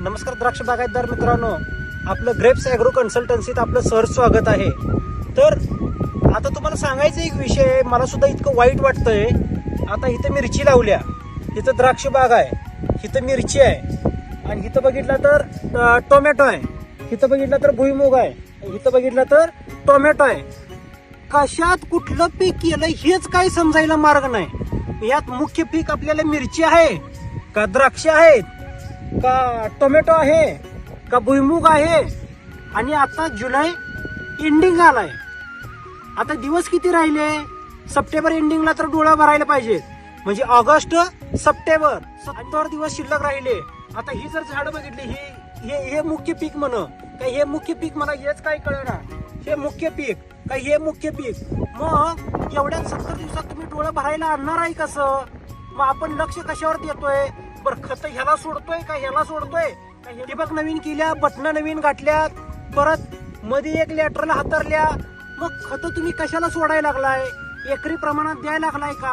नमस्कार द्राक्ष बागायतदार मित्रांनो. आपलं ग्रेप्स ॲग्रो कन्सल्टन्सीत आपलं सहर्ष स्वागत आहे. तर आता तुम्हाला सांगायचं एक विषय आहे, मला सुद्धा इतकं वाईट वाटतंय. आता इथं मिरची लावल्या. इथं द्राक्ष बाग आहे. इथं मिरची आहे. आणि इथं बघितलं तर टोमॅटो आहे. इथं बघितलं तर भुईमुग आहे. इथं बघितलं तर टोमॅटो आहे. कशात कुठलं पीक केलं हेच काही समजायला मार्ग नाही. यात मुख्य पीक आपल्याला मिरची आहे का द्राक्ष आहेत? का टोमॅटो आहे का भुईमुग आहे आणि आता जुलै एंडिंग आलाय आता दिवस किती राहिले? सप्टेंबर एंडिंगला तर डोळा भरायला पाहिजे. म्हणजे ऑगस्ट सप्टेंबर सत्तर दिवस शिल्लक राहिले. आता ही जर झाडं बघितली ही हे हे मुख्य पीक म्हण का हे मुख्य पीक मला हेच काय कळणार? हे मुख्य पीक का हे मुख्य पीक? मग एवढ्या सत्तर दिवसात तुम्ही डोळं भरायला आणणार आहे कसं? मग आपण लक्ष कशावर देतोय बरं खत ह्याला सोडतोय का ह्याला सोडतोय? ठिबक नवीन केल्या बटणं नवीन गाठल्यात परत मध्ये एक लेटरला हातरल्या. मग खत तुम्ही कशाला सोडायला लागलाय? एकरी प्रमाणात द्यायला लागलाय का?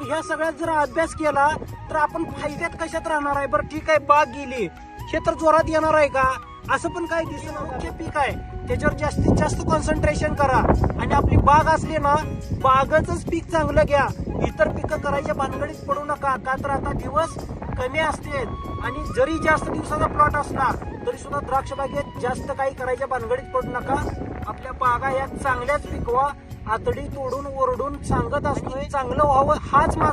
ह्या सगळ्यात जर अभ्यास केला तर आपण फायद्यात कशात राहणार आहे? बरं ठीक आहे बाग गेली. हे तर जोरात येणार आहे का? असं पण काय दिसत मुख्य पीक आहे. त्याच्यावर जास्तीत जास्त कॉन्सन्ट्रेशन करा. आणि आपली बाग असली ना बागच पीक चांगलं घ्या. इतर पिकं करायच्या भानगडीत पडू नका. का तर आता दिवस कमी असतील आणि जरी जास्त दिवसाचा प्लॉट असला तरी सुद्धा द्राक्ष बागेत जास्त काही करायच्या भानगडीत पडू नका. आपल्या बागा या चांगल्याच पिकवा आतडी तोडून ओरडून सांगत असतोय चांगलं व्हावं हाच माझा